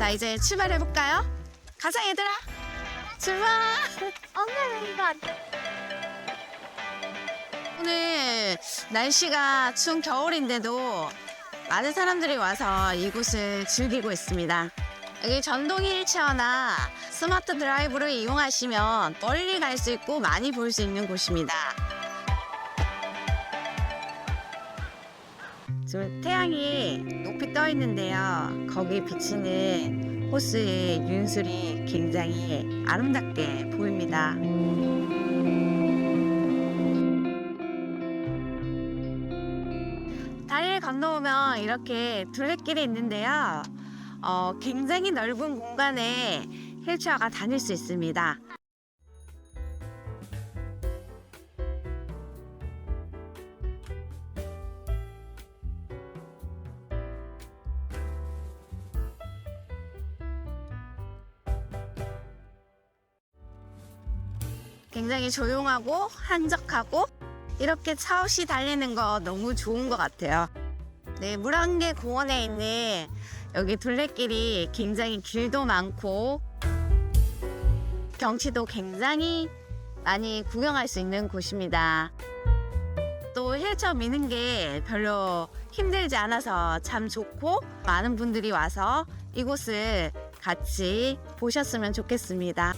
자, 이제 출발해 볼까요? 가자, 얘들아. 출발! 엄마 이거 안 돼. 오늘 날씨가 추운 겨울인데도 많은 사람들이 와서 이곳을 즐기고 있습니다. 여기 전동 휠체어나 스마트 드라이브를 이용하시면 멀리 갈 수 있고 많이 볼 수 있는 곳입니다. 지금 태양이 떠 있는데요. 거기에 비치는 호수의 윤술이 굉장히 아름답게 보입니다. 다리를 건너오면 이렇게 둘레길이 있는데요. 어, 굉장히 넓은 공간에 휠체어가 다닐 수 있습니다. 굉장히 조용하고 한적하고 이렇게 차 없이 달리는 거 너무 좋은 것 같아요. 네, 물안개 공원에 있는 여기 둘레길이 굉장히 길도 많고 경치도 굉장히 많이 구경할 수 있는 곳입니다. 또 휠체어 미는 게 별로 힘들지 않아서 참 좋고 많은 분들이 와서 이곳을 같이 보셨으면 좋겠습니다.